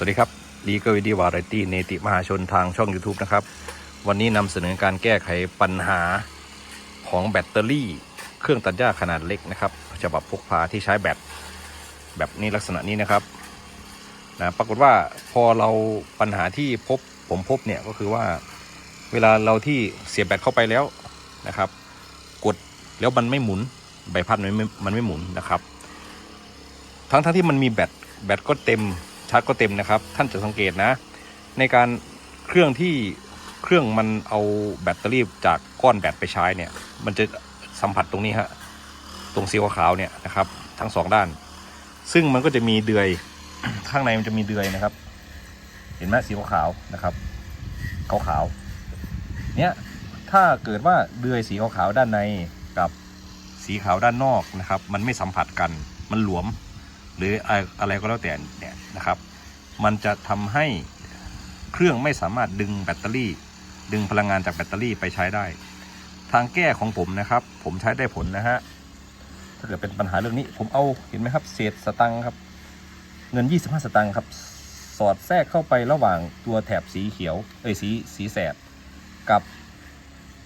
สวัสดีครับลีเกอร์วิดีวาไรตี้เนติมหาชนทางช่อง YouTube นะครับ วันนี้นำเสนอการแก้ไขปัญหาของแบตเตอรี่ เครื่องตัดหญ้าขนาดเล็กนะครับฉบับพกพาที่ใช้แบตแบบนี้ลักษณะนี้นะครับนะปรากฏว่าพอเราปัญหาที่พบผมพบเนี่ยก็คือว่าเวลาเราที่เสียบแบตเข้าไปแล้วนะครับ กดแล้วมันไม่หมุนใบพัดมันไม่มันไม่หมุนนะครับ ทั้งทั้งที่มันมีแบตแบตก็เต็ม ชาร์จก็เต็มนะครับ ท่านจะสังเกตนะ ในการเครื่องที่เครื่องมันเอาแบตเตอรี่จากก้อนแบตไปใช้เนี่ย มันจะสัมผัสตรงนี้ฮะตรงสีขาวเนี่ยนะครับ ทั้งสองด้าน ซึ่งมันก็จะมีเดือยข้างในมันจะมีเดือยนะครับ เห็นไหมสีขาวนะครับขาวๆเนี่ยถ้าเกิดว่าเดือยสีขาวๆด้านในกับสีขาวด้านนอกนะครับ มันไม่สัมผัสกันมันหลวม หรืออะไรก็แล้วแต่เนี่ยนะครับ มันจะทำให้เครื่องไม่สามารถดึงแบตเตอรี่ ดึงพลังงานจากแบตเตอรี่ไปใช้ได้ ทางแก้ของผมนะครับ ผมใช้ได้ผลนะฮะถ้าเกิดเป็นปัญหาเรื่องนี้ ผมเอาเห็นไหมครับ เศษสตังค์ครับ เงิน 25 สตังค์ครับ สอดแทรกเข้าไประหว่างตัวแถบสีเขียวเอ้ยสีสีแสดกับ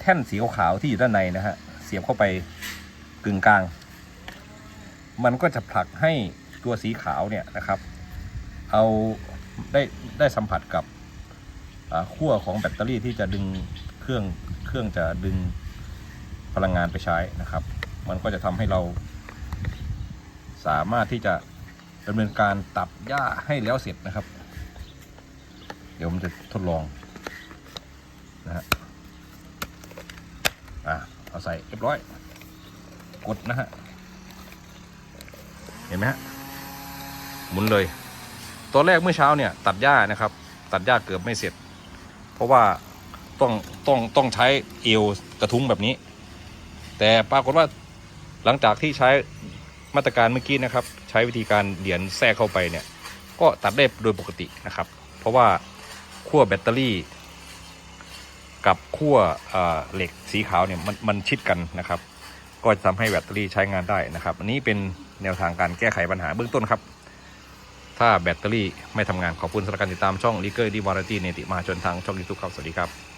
แท่นสีขาวที่อยู่ด้านในนะฮะเสียบเข้าไปกึ่งกลาง มันก็จะผลักให้ตัวสีขาวเนี่ยนะครับ เอาได้ได้สัมผัสกับขั้วของแบตเตอรี่ที่จะดึงเครื่องเครื่องจะดึงพลังงานไปใช้นะครับ มันก็จะทำให้เรา สามารถที่จะดำเนินการตัดหญ้าให้แล้วเสร็จนะครับ เดี๋ยวผมจะทดลองนะฮะอะเอาใส่เรียบร้อย กดนะฮะ เห็นไหมฮะ หมุนเลย ตอนแรกเมื่อเช้าเนี่ยตัดหญ้านะครับ ตัดหญ้าเกือบไม่เสร็จ เพราะว่าต้องต้องต้องใช้เอวกระทุ้งแบบนี้ แต่ปรากฏว่าหลังจากที่ใช้มาตรการเมื่อกี้นะครับ ใช้วิธีการเหรียญแทรกเข้าไปเนี่ย ก็ตัดได้โดยปกตินะครับ เพราะว่าขั้วแบตเตอรี่ กับขั้วเเหล็กสีขาวเนี่ยมันมันชิดกันนะครับ ก็จะทำให้แบตเตอรี่ใช้งานได้นะครับ อันนี้เป็นแนวทางการแก้ไขปัญหาเบื้องต้นครับ ถ้าแบตเตอรี่ไม่ทำงานขอบคุณสำหรับการติดตามช่อง l ีเกอร์ดีวาไรตี้เนติมาจนทางช่องยูทูบครับ สวัสดีครับ